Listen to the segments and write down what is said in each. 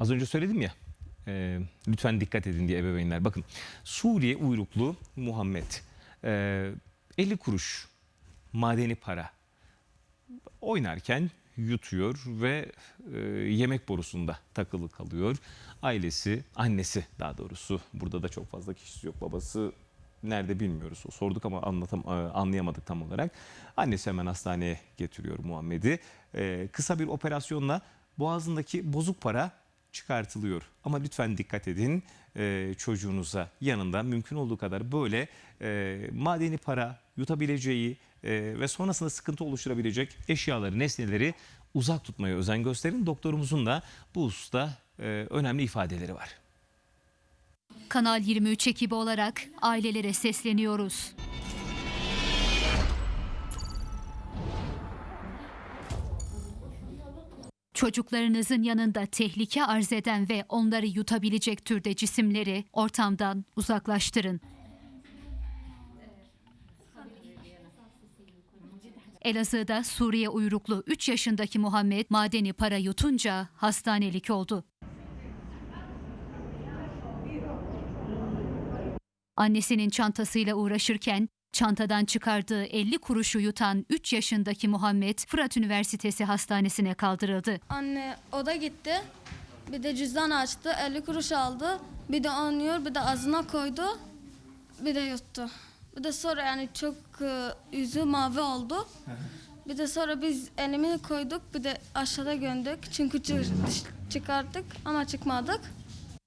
Az önce söyledim ya. e, lütfen dikkat edin diye ebeveynler. Bakın Suriye uyruklu Muhammed e, 50 kuruş madeni para oynarken yutuyor ve e, yemek borusunda takılı kalıyor. Ailesi, annesi daha doğrusu burada da çok fazla kişisi yok. Babası nerede bilmiyoruz. Sorduk ama anlatam e, anlayamadık tam olarak. Annesi hemen hastaneye getiriyor Muhammed'i. E, kısa bir operasyonla boğazındaki bozuk para çıkartılıyor. Ama lütfen dikkat edin e, çocuğunuza yanında mümkün olduğu kadar böyle e, madeni para yutabileceği e, ve sonrasında sıkıntı oluşturabilecek eşyaları, nesneleri uzak tutmaya özen gösterin. Doktorumuzun da bu hususta e, önemli ifadeleri var. Kanal 23 ekibi olarak ailelere sesleniyoruz. Çocuklarınızın yanında tehlike arz eden ve onları yutabilecek türde cisimleri ortamdan uzaklaştırın. Elazığ'da Suriye uyruklu 3 yaşındaki Muhammed madeni para yutunca hastanelik oldu. Annesinin çantasıyla uğraşırken çantadan çıkardığı 50 kuruşu yutan 3 yaşındaki Muhammed Fırat Üniversitesi Hastanesi'ne kaldırıldı. Anne o da gitti. Bir de cüzdan açtı. 50 kuruş aldı. Bir de anlıyor, bir de ağzına koydu. Bir de yuttu. Bir de sonra yani çok e, yüzü mavi oldu. Bir de sonra biz elimi koyduk. Bir de aşağıda göndük. Çünkü çı- çıkarttık ama çıkmadık.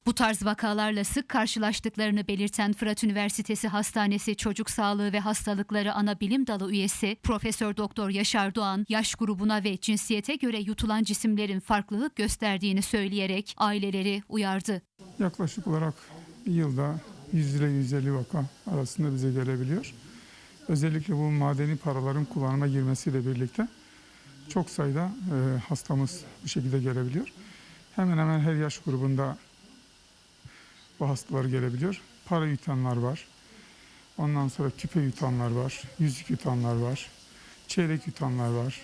Bu tarz vakalarla sık karşılaştıklarını belirten Fırat Üniversitesi Hastanesi Çocuk Sağlığı ve Hastalıkları Ana Bilim Dalı üyesi Profesör Doktor Yaşar Doğan, yaş grubuna ve cinsiyete göre yutulan cisimlerin farklılık gösterdiğini söyleyerek aileleri uyardı. Yaklaşık olarak yılda 100 ile 150 vaka arasında bize gelebiliyor. Özellikle bu madeni paraların kullanıma girmesiyle birlikte çok sayıda e, hastamız bu şekilde gelebiliyor. Hemen hemen her yaş grubunda bu hastalar gelebiliyor. Para yutanlar var. Ondan sonra küpe yutanlar var. Yüzük yutanlar var. Çeyrek yutanlar var.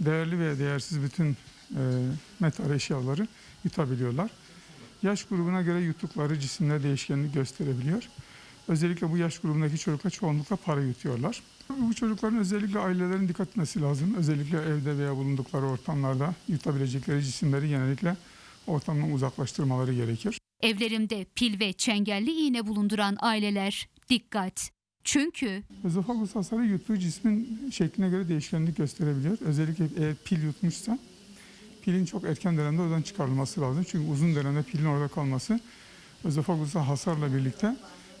Değerli ve değersiz bütün e, metal eşyaları yutabiliyorlar. Yaş grubuna göre yuttukları cisimler değişkenlik gösterebiliyor. Özellikle bu yaş grubundaki çocuklar çoğunlukla para yutuyorlar. Bu çocukların özellikle ailelerin dikkat etmesi lazım. Özellikle evde veya bulundukları ortamlarda yutabilecekleri cisimleri genellikle ortamdan uzaklaştırmaları gerekir. Evlerinde pil ve çengelli iğne bulunduran aileler dikkat. Çünkü Özofagus hasarı yuttuğu cismin şekline göre değişkenlik gösterebiliyor. Özellikle eğer pil yutmuşsa pilin çok erken dönemde oradan çıkarılması lazım. Çünkü uzun dönemde pilin orada kalması özofagusa hasarla birlikte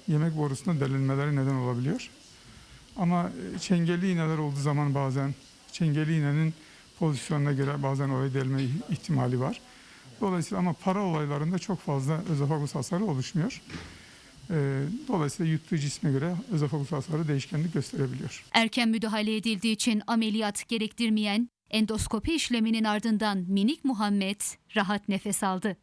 yemek borusunda delinmeleri neden olabiliyor. Ama e, çengelli iğneler olduğu zaman bazen çengelli iğnenin pozisyonuna göre bazen oraya delme ihtimali var. Dolayısıyla ama para olaylarında çok fazla özofagus hasarı oluşmuyor. Ee, Dolayısıyla yuttuğu cisme göre özofagus hasarı değişkenlik gösterebiliyor. erken müdahale edildiği için ameliyat gerektirmeyen endoskopi işleminin ardından minik Muhammed rahat nefes aldı.